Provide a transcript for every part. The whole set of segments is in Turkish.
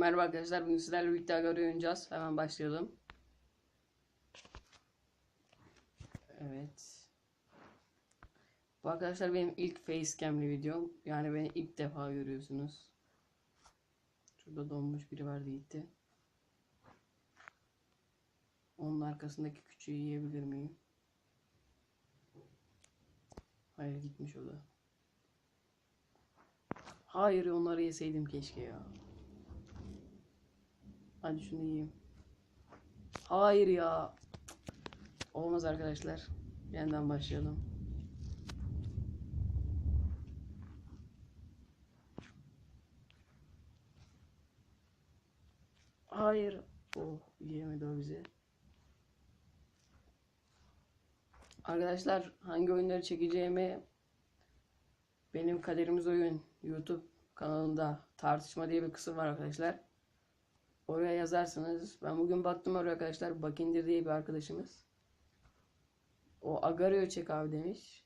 Merhaba arkadaşlar. Bugün sizlerle birlikte Agari oynayacağız. Hemen başlayalım. Evet. Bu arkadaşlar benim ilk facecam'li videom. Yani beni ilk defa görüyorsunuz. Şurada donmuş biri vardı gitti. Onun arkasındaki küçüğü yiyebilir miyim? Hayır gitmiş o da. Hayır onları yeseydim keşke ya. Hadi şunu yiyeyim. Hayır ya. Olmaz arkadaşlar. Yeniden başlayalım. Hayır. Oh yiyemedi o bizi. Arkadaşlar hangi oyunları çekeceğimi benim Kaderimiz Oyun YouTube kanalında tartışma diye bir kısım var arkadaşlar. Oraya yazarsınız. Ben bugün baktım oraya arkadaşlar. Bakindir diye bir arkadaşımız. O Agario çek abi demiş.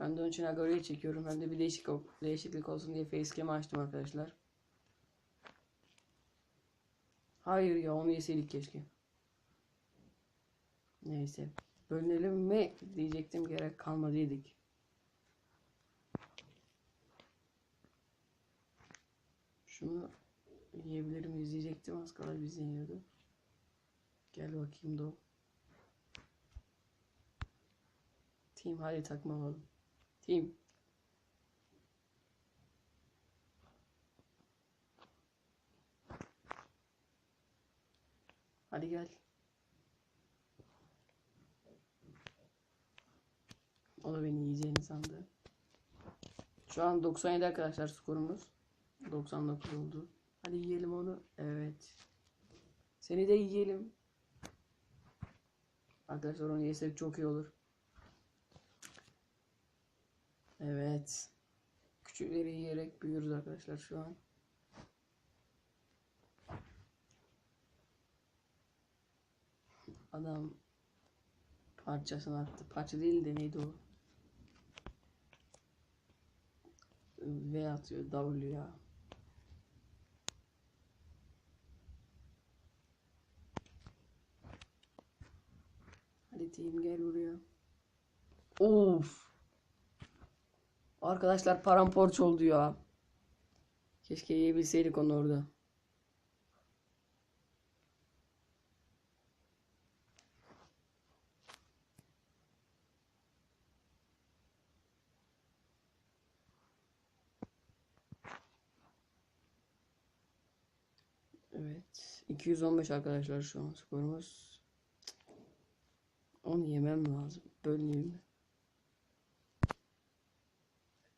Ben de onun için Agario'yu çekiyorum. Ben de bir değişik, değişiklik olsun diye facecam'ı açtım arkadaşlar. Hayır ya onu yeseydik keşke. Neyse. Bölünelim mi diyecektim gerek kalmadıydık. Şunu yiyebilirim izleyecektim az kala biz yeniyordu. Gel bakayım do. Team hadi takma alalım. Team. Hadi gel. O da beni yiyeceğini sandı. Şu an 97 arkadaşlar skorumuz. 99 oldu. Hadi yiyelim onu. Evet. Seni de yiyelim. Arkadaşlar onu yesek çok iyi olur. Evet. Küçükleri yiyerek büyüyoruz arkadaşlar şu an. Adam parçasını attı. Parça değil de neydi o? V atıyor W ya. Team gel buraya. Of. Arkadaşlar paramparça oldu ya. Keşke yiyebilseydik onu orada. Evet. 215 arkadaşlar şu an skorumuz. Onu yemem lazım. Bölmeyeyim mi?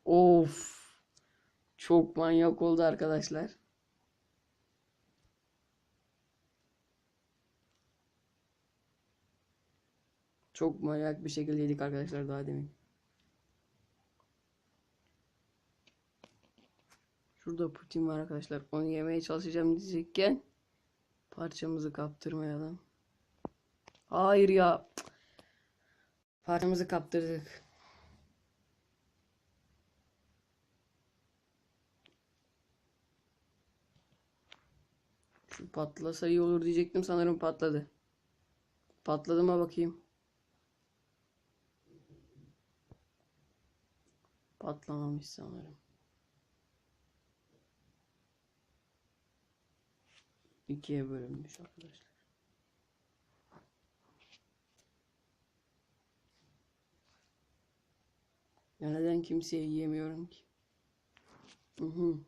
Of. Çok manyak oldu arkadaşlar. Çok manyak bir şekilde yedik arkadaşlar daha demin. Şurada Putin var arkadaşlar. Onu yemeye çalışacağım diyecekken parçamızı kaptırmayalım. Hayır ya. Parçamızı kaptırdık. Şu patlasa iyi olur diyecektim sanırım patladı. Patladı mı bakayım. Patlamamış sanırım. İkiye bölünmüş arkadaşlar. Ya neden kimseye yiyemiyorum ki? Hı hı.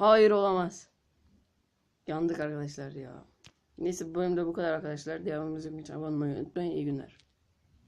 Hayır olamaz. Yandık arkadaşlar ya. Neyse bu bölümde bu kadar arkadaşlar. Devamımızı için abone olmayı unutmayın. İyi günler.